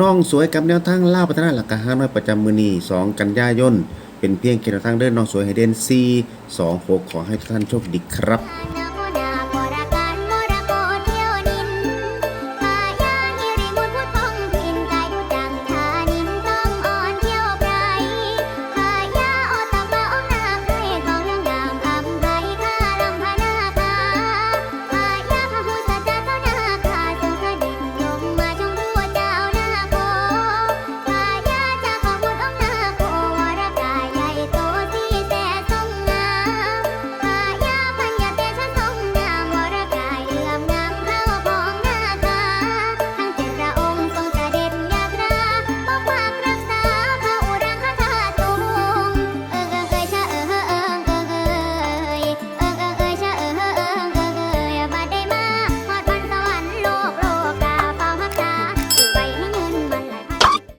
น้องสวยกับแนวทางล่าพัฒนาหลักการห้าน้อยประจำมือนี้2กันยายนเป็นเพียงแค่แนวทางเดินน้องสวยให้เด่น4 2 6ขอให้ทุกท่านโชคดีครับ